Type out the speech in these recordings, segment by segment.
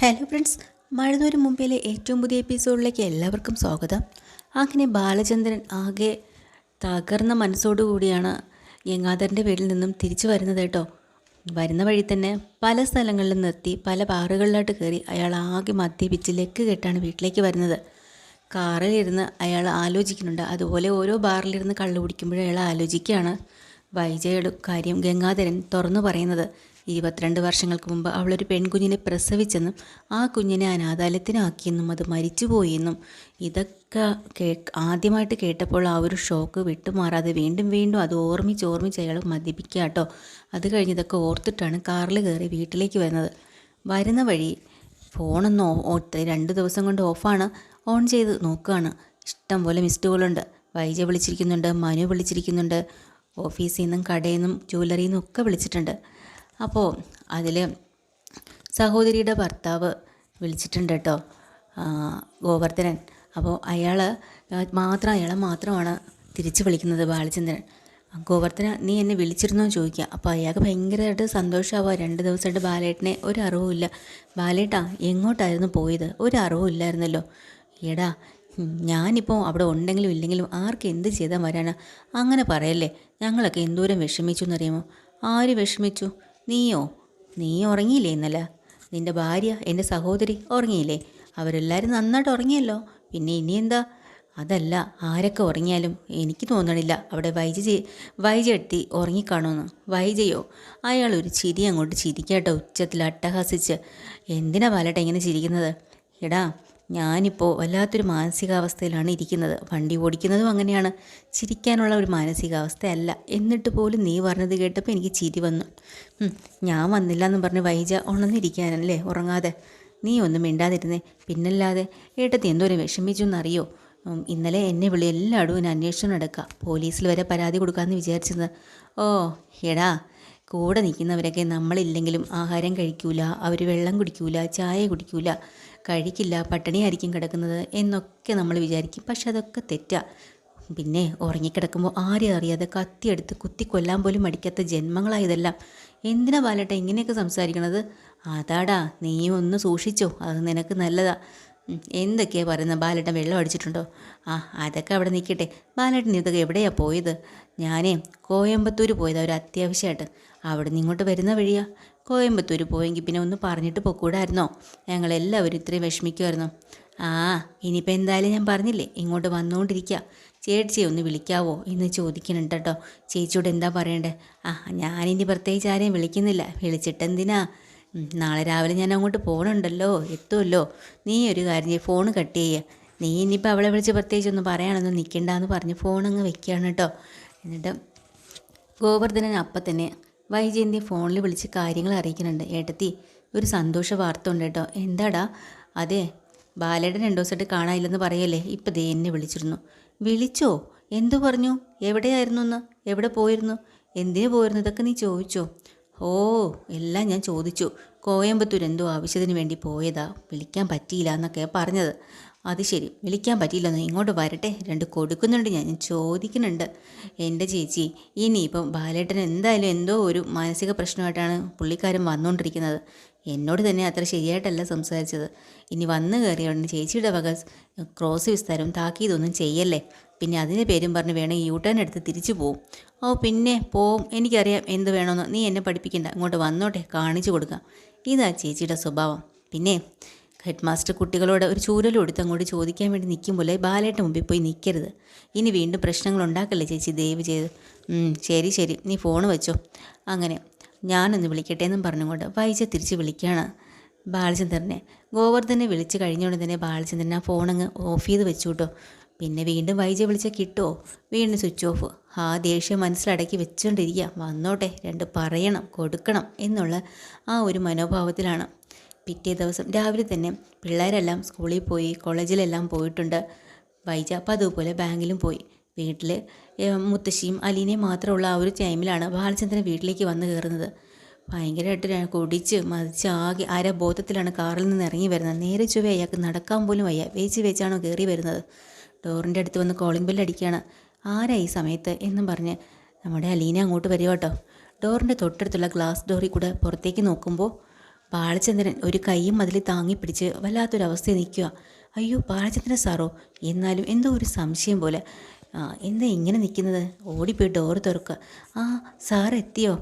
Hello friends മഴതോരും മുമ്പിലെ ഏറ്റവും പുതിയ എപ്പിസോഡിലേക്ക് എല്ലാവർക്കും സ്വാഗതം. അങ്ങനെ ബാലചന്ദ്രൻ ആകെ തകർന്ന മനസ്സോടുകൂടിയാണ് ഗംഗാധരന്റെ വീട്ടിൽ നിന്നും തിരിച്ചു വരുന്നത് കേട്ടോ. വരുന്ന വഴി തന്നെ പല സ്ഥലങ്ങളിലും നിർത്തി പല പാറുകളിലോട്ട് കയറി അയാൾ ആകെ മദ്യപിച്ച് ലെക്ക് കെട്ടാണ് വീട്ടിലേക്ക് വരുന്നത്. കാറിലിരുന്ന് അയാൾ ആലോചിക്കുന്നുണ്ട്. അതുപോലെ ഓരോ ബാറിലിരുന്ന് കള്ളു കുടിക്കുമ്പോഴും അയാൾ ആലോചിക്കുകയാണ്. വൈജയുടെ കാര്യം ഗംഗാധരൻ തുറന്നു പറയുന്നത്. ഇരുപത്തിരണ്ട് വർഷങ്ങൾക്ക് മുമ്പ് അവളൊരു പെൺകുഞ്ഞിനെ പ്രസവിച്ചെന്നും ആ കുഞ്ഞിനെ അനാഥാലയത്തിനാക്കിയെന്നും അത് മരിച്ചുപോയെന്നും. ഇതൊക്കെ കേ ആദ്യമായിട്ട് കേട്ടപ്പോൾ ആ ഒരു ഷോക്ക് വിട്ടുമാറാതെ വീണ്ടും വീണ്ടും അത് ഓർമ്മിച്ച് ഓർമ്മിച്ച് അയാൾ മദ്യപിക്കുക കേട്ടോ. അത് കഴിഞ്ഞതൊക്കെ ഓർത്തിട്ടാണ് കാറിൽ കയറി വീട്ടിലേക്ക് വരുന്നത്. വരുന്ന വഴി ഫോണൊന്ന് രണ്ട് ദിവസം കൊണ്ട് ഓഫാണ്. ഓൺ ചെയ്ത് നോക്കുകയാണ്. ഇഷ്ടം പോലെ മിസ്ഡ് കോളുണ്ട്. വൈജ വിളിച്ചിരിക്കുന്നുണ്ട് മനു വിളിച്ചിരിക്കുന്നുണ്ട്. ഓഫീസിൽ നിന്നും കടയിൽ നിന്നും ജ്വല്ലറിയിൽ നിന്നും ഒക്കെ വിളിച്ചിട്ടുണ്ട്. അപ്പോൾ അതിൽ സഹോദരിയുടെ ഭർത്താവ് വിളിച്ചിട്ടുണ്ട് കേട്ടോ ഗോവർദ്ധനൻ. അപ്പോൾ അയാൾ മാത്രം അയാളെ മാത്രമാണ് തിരിച്ച് വിളിക്കുന്നത് ബാലചന്ദ്രൻ. ഗോവർദ്ധന നീ എന്നെ വിളിച്ചിരുന്നോ? ചോദിക്കുക. അപ്പോൾ അയാൾക്ക് ഭയങ്കരമായിട്ട് സന്തോഷമാവുക രണ്ട് ദിവസമായിട്ട് ബാലേട്ടനെ ഒരു അറിവുമില്ല ബാലേട്ടാ എങ്ങോട്ടായിരുന്നു പോയത്? ഒരു അറിവുമില്ലായിരുന്നല്ലോ എടാ ഞാനിപ്പോൾ അവിടെ ഉണ്ടെങ്കിലും ഇല്ലെങ്കിലും ആർക്ക് എന്ത് ചെയ്താൽ വരാനാ? അങ്ങനെ പറയല്ലേ ഞങ്ങളൊക്കെ എന്തോരം വിഷമിച്ചു എന്നറിയുമോ? ആര് വിഷമിച്ചു? നീയോ? നീ ഉറങ്ങിയില്ലേ ഇന്നലെ? നിന്റെ ഭാര്യ എന്റെ സഹോദരി ഉറങ്ങിയില്ലേ? അവരെല്ലാവരും നന്നായിട്ട് ഉറങ്ങിയല്ലോ. പിന്നെ ഇനി എന്താ അതല്ല ആരൊക്കെ ഉറങ്ങിയാലും എനിക്ക് തോന്നണില്ല. അവിടെ വൈജ വൈജ എത്തി ഉറങ്ങിക്കാണോന്ന്. വൈജയോ? അയാൾ ഒരു ചിരി അങ്ങോട്ട് ചിരിക്കാട്ടോ. ഉച്ചത്തിൽ അട്ടഹാസിച്ച്. എന്തിനാ പാലട്ടെ ഇങ്ങനെ ചിരിക്കുന്നത്? എടാ ഞാനിപ്പോൾ വല്ലാത്തൊരു മാനസികാവസ്ഥയിലാണ് ഇരിക്കുന്നത്. വണ്ടി ഓടിക്കുന്നതും അങ്ങനെയാണ്. ചിരിക്കാനുള്ള ഒരു മാനസികാവസ്ഥയല്ല. എന്നിട്ട് പോലും നീ പറഞ്ഞത് കേട്ടപ്പോൾ എനിക്ക് ചിരി വന്നു. ഞാൻ വന്നില്ല എന്ന് പറഞ്ഞ് വൈജ ഉണർന്നിരിക്കാനല്ലേ ഉറങ്ങാതെ. നീ ഒന്നും മിണ്ടാതിരുന്നേ. പിന്നല്ലാതെ ഏട്ടത്തി എന്തോരം വിഷമിച്ചു എന്നറിയോ? ഇന്നലെ എന്നെ വിളി എല്ലായിടവും അന്വേഷണം നടക്കുക പോലീസിൽ വരെ പരാതി കൊടുക്കാമെന്ന് വിചാരിച്ചത് ഓ എടാ കൂടെ നിൽക്കുന്നവരൊക്കെ നമ്മളില്ലെങ്കിലും ആഹാരം കഴിക്കൂല അവർ വെള്ളം കുടിക്കൂല ചായ കുടിക്കൂല കഴിക്കില്ല പട്ടിണിയായിരിക്കും കിടക്കുന്നത് എന്നൊക്കെ നമ്മൾ വിചാരിക്കും. പക്ഷെ അതൊക്കെ തെറ്റാ. പിന്നെ ഉറങ്ങിക്കിടക്കുമ്പോൾ ആരെയും അറിയാതെ കത്തിയെടുത്ത് കുത്തി കൊല്ലാൻ പോലും മടിക്കാത്ത ജന്മങ്ങളായതെല്ലാം. എന്തിനാ ബാലട്ട ഇങ്ങനെയൊക്കെ സംസാരിക്കണത്? അതാടാ നീ ഒന്ന് സൂക്ഷിച്ചോ അത് നിനക്ക് നല്ലതാ. എന്തൊക്കെയാണ് പറയുന്നത്? ബാലേട്ടൻ വെള്ളം അടിച്ചിട്ടുണ്ടോ? ആ അതൊക്കെ അവിടെ നിൽക്കട്ടെ. ബാലേട്ടൻ ഇതൊക്കെ എവിടെയാണ് പോയത്? ഞാനേ കോയമ്പത്തൂർ പോയതാ ഒരു അത്യാവശ്യമായിട്ട്. അവിടെ നിന്ന് ഇങ്ങോട്ട് വരുന്ന വഴിയാ. കോയമ്പത്തൂർ പോയെങ്കിൽ പിന്നെ ഒന്ന് പറഞ്ഞിട്ട് പൊക്കൂടായിരുന്നോ? ഞങ്ങളെല്ലാവരും ഇത്രയും വിഷമിക്കുമായിരുന്നു ആ ഇനിയിപ്പോൾ എന്തായാലും ഞാൻ പറഞ്ഞില്ലേ ഇങ്ങോട്ട് വന്നുകൊണ്ടിരിക്കുക ചേച്ചിയെ ഒന്ന് വിളിക്കാവോ എന്ന് ചോദിക്കണുണ്ട് കേട്ടോ. ചേച്ചിയോട് എന്താ പറയണ്ടേ? ആ ഞാനിനി പ്രത്യേകിച്ച് ആരെയും വിളിക്കുന്നില്ല. വിളിച്ചിട്ടെന്തിനാ? നാളെ രാവിലെ ഞാൻ അങ്ങോട്ട് പോകണുണ്ടല്ലോ എത്തുമല്ലോ നീ ഒരു കാര്യം ഫോൺ കട്ട് ചെയ്യുക നീ ഇനിയിപ്പോൾ അവളെ വിളിച്ച് പ്രത്യേകിച്ച് ഒന്ന് പറയാനൊന്നും നിൽക്കണ്ടെന്ന് പറഞ്ഞ് ഫോൺ അങ്ങ് വെക്കുകയാണ് കേട്ടോ. എന്നിട്ട് ഗോവർദ്ധനൻ അപ്പം തന്നെ വൈജയന്തി ഫോണിൽ വിളിച്ച് കാര്യങ്ങൾ അറിയിക്കുന്നുണ്ട്. ഏട്ടത്തി ഒരു സന്തോഷ വാർത്ത ഉണ്ട് കേട്ടോ. എന്താടാ? അതെ ബാലയുടെ രണ്ടു ദിവസമായിട്ട് കാണാനില്ലെന്ന് പറയല്ലേ? ഇപ്പം ദേ എന്നെ വിളിച്ചിരുന്നു. വിളിച്ചോ? എന്തു പറഞ്ഞു? എവിടെയായിരുന്നു എന്ന് എവിടെ പോയിരുന്നു? എന്തിനു പോയിരുന്നു? ഇതൊക്കെ നീ ചോദിച്ചോ? ഓ എല്ലാം ഞാൻ ചോദിച്ചു. കോയമ്പത്തൂർ എന്തോ ആവശ്യത്തിന് വേണ്ടി പോയതാ. വിളിക്കാൻ പറ്റിയില്ല എന്നൊക്കെ പറഞ്ഞത്. അത് ശരി വിളിക്കാൻ പറ്റിയില്ലെന്ന് ഇങ്ങോട്ട് വരട്ടെ. രണ്ട് കൊടുക്കുന്നുണ്ട് ഞാൻ ചോദിക്കുന്നുണ്ട്. എന്റെ ചേച്ചി ഇനിയിപ്പം ബാലേട്ടൻ എന്തായാലും എന്തോ ഒരു മാനസിക പ്രശ്നമായിട്ടാണ് പുള്ളിക്കാരൻ വന്നുകൊണ്ടിരിക്കുന്നത്. എന്നോട് തന്നെ അത്ര ശരിയായിട്ടല്ല സംസാരിച്ചത്. ഇനി വന്നു കയറിയോണ്ട് ചേച്ചിയുടെ വക ക്രോസ് വിസ്താരം താക്കീതൊന്നും ചെയ്യല്ലേ? പിന്നെ അതിന് പേരും പറഞ്ഞ് വേണമെങ്കിൽ യൂ ടേൺ എടുത്ത് തിരിച്ചു പോവും. ഓ പിന്നെ പോവും. എനിക്കറിയാം എന്ത് വേണമെന്ന്. നീ എന്നെ പഠിപ്പിക്കണ്ട. ഇങ്ങോട്ട് വന്നോട്ടെ കാണിച്ചു കൊടുക്കാം. ഇതാ ചേച്ചിയുടെ സ്വഭാവം. പിന്നെ ഹെഡ് മാസ്റ്റർ കുട്ടികളോട് ഒരു ചൂരലും എടുത്ത് അങ്ങോട്ട് ചോദിക്കാൻ വേണ്ടി നിൽക്കുമ്പോൾ ബാലേട്ട മുമ്പിൽ പോയി നിൽക്കരുത് ഇനി വീണ്ടും പ്രശ്നങ്ങൾ ഉണ്ടാക്കല്ലേ ചേച്ചി? ദയവ് ചെയ്ത്. ശരി ശരി. നീ ഫോൺ വെച്ചോ. അങ്ങനെ ഞാനൊന്ന് വിളിക്കട്ടെ എന്നും പറഞ്ഞുകൊണ്ട് വൈജ തിരിച്ച് വിളിക്കുകയാണ്. ബാലചന്ദ്രനെ. ഗോവർദ്ധനെ വിളിച്ച് കഴിഞ്ഞുകൊണ്ട് തന്നെ ബാലചന്ദ്രൻ ആ ഫോണങ്ങ് ഓഫ് ചെയ്ത് വെച്ചു കേട്ടോ പിന്നെ വീണ്ടും വൈജ വിളിച്ചാൽ കിട്ടുമോ വീണ്ടും സ്വിച്ച് ഓഫ് ആ ദേഷ്യം മനസ്സിലടക്കി വെച്ചുകൊണ്ടിരിക്കുക വന്നോട്ടെ രണ്ട് പറയണം കൊടുക്കണം എന്നുള്ള ആ ഒരു മനോഭാവത്തിലാണ്. പിറ്റേ ദിവസം രാവിലെ തന്നെ പിള്ളേരെല്ലാം സ്കൂളിൽ പോയി കോളേജിലെല്ലാം പോയിട്ടുണ്ട്. വൈജ അപ്പം അതുപോലെ ബാങ്കിലും പോയി. വീട്ടിൽ മുത്തശ്ശിയും അലീനയും മാത്രമുള്ള ആ ഒരു ടൈമിലാണ് ബാലചന്ദ്രൻ വീട്ടിലേക്ക് വന്ന് കയറുന്നത്. ഭയങ്കരമായിട്ട് കുടിച്ച് മതിച്ച് ആകെ ആരാ ബോധത്തിലാണ് കാറിൽ നിന്ന് ഇറങ്ങി വരുന്നത്. നേരെ ചൊവ്വ അയാൾക്ക് നടക്കാൻ പോലും വയ്യ. വേച്ച് വേച്ചാണോ കയറി വരുന്നത്. ഡോറിന്റെ അടുത്ത് വന്ന് കോളിംഗ് ബെല്ല് അടിക്കുകയാണ്. ആരാ ഈ സമയത്ത്? എന്നും പറഞ്ഞ് നമ്മുടെ അലീന അങ്ങോട്ട് വരിക കേട്ടോ. ഡോറിന്റെ തൊട്ടടുത്തുള്ള ഗ്ലാസ് ഡോറിൽ കൂടെ പുറത്തേക്ക് നോക്കുമ്പോൾ ബാലചന്ദ്രൻ ഒരു കൈയും അതിൽ താങ്ങി പിടിച്ച് വല്ലാത്തൊരവസ്ഥയിൽ നിൽക്കുക. അയ്യോ ബാലചന്ദ്രൻ സാറോ എന്നാലും എന്തോ ഒരു സംശയം പോലെ. എന്താ ഇങ്ങനെ നിൽക്കുന്നത്? ഓടിപ്പോയി ഡോർ തുറക്കുക ആ സാർ എത്തിയോ?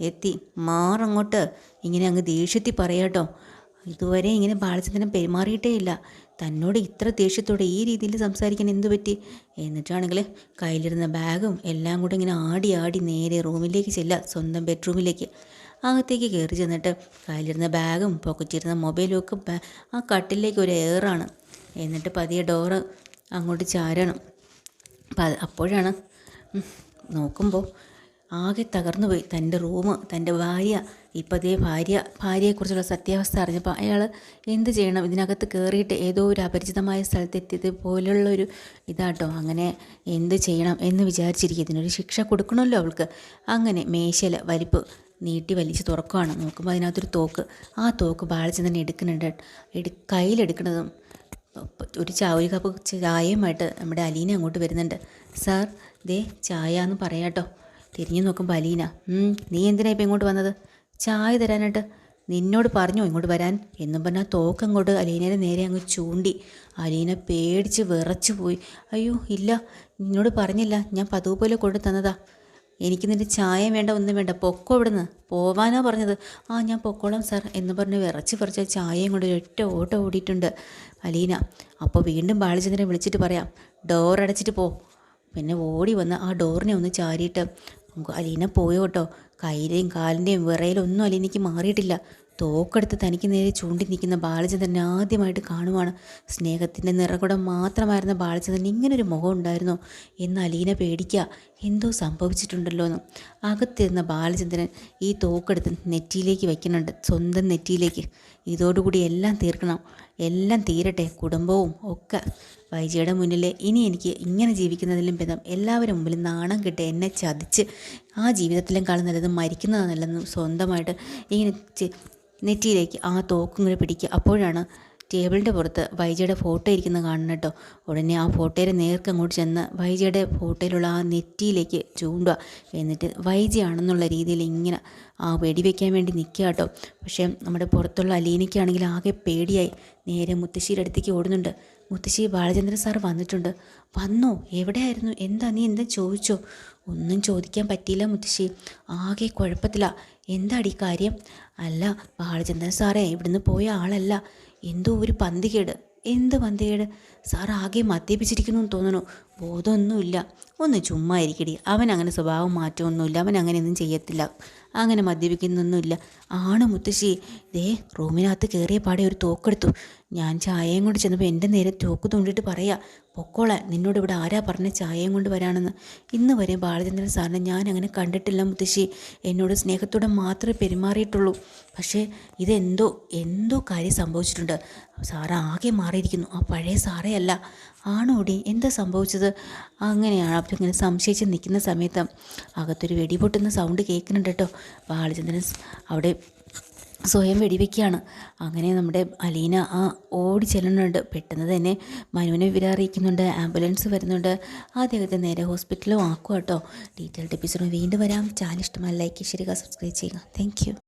എത്തി. മാറങ്ങോട്ട് ഇങ്ങനെ അങ്ങ് ദേഷ്യത്തിൽ പറയാട്ടോ ഇതുവരെ ഇങ്ങനെ ബാലചന്ദ്രൻ പെരുമാറിയിട്ടേ ഇല്ല തന്നോട് ഇത്ര ദേഷ്യത്തോടെ ഈ രീതിയിൽ സംസാരിക്കാൻ എന്തു പറ്റി? എന്നിട്ടാണെങ്കിൽ കയ്യിലിരുന്ന ബാഗും എല്ലാം കൂടെ ഇങ്ങനെ ആടി ആടി നേരെ റൂമിലേക്ക് ചെല്ലുക സ്വന്തം ബെഡ്റൂമിലേക്ക്. അകത്തേക്ക് കയറി ചെന്നിട്ട് കയ്യിലിരുന്ന ബാഗും പൊക്കറ്റിരുന്ന മൊബൈലും ഒക്കെ ആ കട്ടിലേക്ക് ഒരു എയറാണ്. എന്നിട്ട് പതിയെ ഡോറ് അങ്ങോട്ട് ചാരണം. അപ്പോഴാണ് നോക്കുമ്പോൾ ആകെ തകർന്നുപോയി. തന്റെ റൂം തന്റെ ഭാര്യ ഇപ്പതേ ഭാര്യ ഭാര്യയെക്കുറിച്ചുള്ള സത്യാവസ്ഥ അറിഞ്ഞപ്പോൾ അയാൾ എന്ത് ചെയ്യണം? ഇതിനകത്ത് കയറിയിട്ട് ഏതോ ഒരു അപരിചിതമായ സ്ഥലത്ത് എത്തിയത് പോലുള്ള ഒരു ഇതാട്ടോ. അങ്ങനെ എന്ത് ചെയ്യണം എന്ന് വിചാരിച്ചിരിക്കും. ഇതിനൊരു ശിക്ഷ കൊടുക്കണമല്ലോ അവൾക്ക്. അങ്ങനെ മേശല വലിപ്പ് നീട്ടി വലിച്ച് തുറക്കുകയാണ് നോക്കുമ്പോൾ അതിനകത്തൊരു തോക്ക്. ആ തോക്ക് ബാളിച്ച് തന്നെ എടുക്കുന്നുണ്ട്. എടു കയ്യിലെടുക്കുന്നതും ഒരു ചാ ഒരു കപ്പ് ചായയുമായിട്ട് നമ്മുടെ അലീന അങ്ങോട്ട് വരുന്നുണ്ട്. സാർ ദേ ചായ എന്ന് പറയാട്ടോ. തിരിഞ്ഞു നോക്കുമ്പോൾ അലീന "ഉം, നീ എന്തിനാ ഇപ്പം ഇങ്ങോട്ട് വന്നത്? ചായ തരാനായിട്ട്. നിന്നോട് പറഞ്ഞു ഇങ്ങോട്ട് വരാൻ. എന്നും പറഞ്ഞാൽ തോക്ക് അങ്ങോട്ട് അലീനയുടെ നേരെ അങ്ങ് ചൂണ്ടി. അലീന പേടിച്ച് വിറച്ചു പോയി. അയ്യോ ഇല്ല നിന്നോട് പറഞ്ഞില്ല. ഞാൻ പതിവ് പോലെ കൊണ്ടു തന്നതാ. എനിക്ക് നിന്റെ ചായ വേണ്ട ഒന്നും വേണ്ട. പൊക്കോ ഇവിടുന്ന്. പോവാനാ പറഞ്ഞത്. ആ ഞാൻ പൊക്കോളാം സാർ എന്ന് പറഞ്ഞ് വിറച്ച് വിറച്ച് ചായയും കൊണ്ട് ഒറ്റ ഓട്ടം ഓടിയിട്ടുണ്ട് അലീന. അപ്പോൾ വീണ്ടും ബാലചന്ദ്രനെ വിളിച്ചിട്ട് പറയാം. ഡോർ അടച്ചിട്ട് പോ. പിന്നെ ഓടി വന്ന് ആ ഡോറിനെ ഒന്ന് ചാരിയിട്ട് അലീന പോയോ കേട്ടോ കയ്യിലെയും കാലിന്റെയും വിറയിലൊന്നും അലീനയ്ക്ക് മാറിയിട്ടില്ല. തോക്കെടുത്ത് തനിക്ക് നേരെ ചൂണ്ടി നിൽക്കുന്ന ബാലചന്ദ്രൻ ആദ്യമായിട്ട് കാണുവാണ്. സ്നേഹത്തിന്റെ നിറകുടം മാത്രമായിരുന്ന ബാലചന്ദ്രൻ ഇങ്ങനൊരു മുഖം ഉണ്ടായിരുന്നു. എന്ന് അലീന പേടിക്കുക എന്തോ സംഭവിച്ചിട്ടുണ്ടല്ലോ എന്ന്. അകത്തിരുന്ന ബാലചന്ദ്രൻ ഈ തോക്കെടുത്ത് നെറ്റിയിലേക്ക് വയ്ക്കുന്നുണ്ട് സ്വന്തം നെറ്റിയിലേക്ക്. ഇതോടുകൂടി എല്ലാം തീർക്കണം. എല്ലാം തീരട്ടെ. കുടുംബവും ഒക്കെ. വൈജിയുടെ മുന്നിൽ ഇനി എനിക്ക് ഇങ്ങനെ ജീവിക്കുന്നതിലും ഭേദം എല്ലാവരും മുമ്പിൽ നാണം കെട്ട് എന്നെ ചതിച്ച് ആ ജീവിതത്തിലും കാലം നല്ലത് മരിക്കുന്നതാണ് നല്ലതെന്നും സ്വന്തമായിട്ട് ഇങ്ങനെ നെറ്റിയിലേക്ക് ആ തോക്കും കൂടെ പിടിക്കുക. അപ്പോഴാണ് ടേബിളിന്റെ പുറത്ത് വൈജയുടെ ഫോട്ടോ ഇരിക്കുന്നത് കാണണം കേട്ടോ. ഉടനെ ആ ഫോട്ടോയുടെ നേർക്ക് അങ്ങോട്ട് ചെന്ന് വൈജയുടെ ഫോട്ടോയിലുള്ള ആ നെറ്റിയിലേക്ക് ചൂണ്ടുക. എന്നിട്ട് വൈജയാണെന്നുള്ള രീതിയിൽ ഇങ്ങനെ ആ വെടിവെക്കാൻ വേണ്ടി നിൽക്കുക കേട്ടോ. പക്ഷേ നമ്മുടെ പുറത്തുള്ള അലീനയ്ക്കാണെങ്കിൽ ആകെ പേടിയായി. നേരെ മുത്തശ്ശിയുടെ അടുത്തേക്ക് ഓടുന്നുണ്ട്. മുത്തശ്ശി ബാലചന്ദ്രൻ സാർ വന്നിട്ടുണ്ട്. വന്നോ? എവിടെയായിരുന്നു? എന്താ? നീ എന്താ ചോദിച്ചോ? ഒന്നും ചോദിക്കാൻ പറ്റിയില്ല മുത്തശ്ശി. ആകെ കുഴപ്പത്തില്ല എന്താടി കാര്യം? അല്ല ബാലചന്ദ്രൻ സാറേ ഇവിടുന്ന് പോയ ആളല്ല. എന്തോ ഒരു പന്തികേട്. എന്ത് പന്തികേട്? സാർ ആകെ മദ്യപിച്ചിരിക്കുന്നു എന്ന് തോന്നുന്നു. ബോധമൊന്നുമില്ല. ഒന്ന് ചുമ്മാ ഇരിക്കടി അവൻ അങ്ങനെ സ്വഭാവം മാറ്റമൊന്നുമില്ല. അവൻ അങ്ങനെയൊന്നും ചെയ്യത്തില്ല. അങ്ങനെ മദ്യപിക്കുന്നൊന്നുമില്ല. ആണ് മുത്തശ്ശി. ദേ റൂമിനകത്ത് കയറിയ പാടെ ഒരു തോക്കെടുത്തു. ഞാൻ ചായയും കൊണ്ട് ചെന്നപ്പോൾ എന്റെ നേരെ തോക്ക് തോണ്ടിയിട്ട് പറയാ പൊക്കോളെ നിന്നോട് ഇവിടെ ആരാ പറഞ്ഞ ചായയും കൊണ്ട് വരാണെന്ന്? ഇന്ന് വരെ ബാലചന്ദ്രൻ സാറിനെ ഞാൻ അങ്ങനെ കണ്ടിട്ടില്ല മുത്തശ്ശി. എന്നോട് സ്നേഹത്തോടെ മാത്രമേ പെരുമാറിയിട്ടുള്ളൂ. പക്ഷേ ഇതെന്തോ എന്തോ കാര്യം സംഭവിച്ചിട്ടുണ്ട്. സാറ് ആകെ മാറിയിരിക്കുന്നു. ആ പഴയ സാറേ അല്ല. ആണോടി? എന്താ സംഭവിച്ചത്? അങ്ങനെയാണ് അപ്പം ഇങ്ങനെ സംശയിച്ച് നിൽക്കുന്ന സമയത്ത് അകത്തൊരു വെടിപൊട്ടുന്ന സൗണ്ട് കേൾക്കുന്നുണ്ട് കേട്ടോ. ബാലചന്ദ്രൻ അവിടെ സ്വയം വെടിവെക്കുകയാണ്. അങ്ങനെ നമ്മുടെ അലീന ആ ഓടി ചെല്ലുന്നുണ്ട്. പെട്ടെന്ന് തന്നെ മനുവിനെ വിവരം അറിയിക്കുന്നുണ്ട് ആംബുലൻസ് വരുന്നുണ്ട്. അദ്ദേഹത്തെ നേരെ ഹോസ്പിറ്റലും ആക്കുക കേട്ടോ. ഡീറ്റെയിൽഡ് എപ്പിസോഡ് വീണ്ടും വരാം. ചാനൽ ഇഷ്ടമായി ലൈക്ക് ചെയ്യുക സബ്സ്ക്രൈബ് ചെയ്യുക താങ്ക്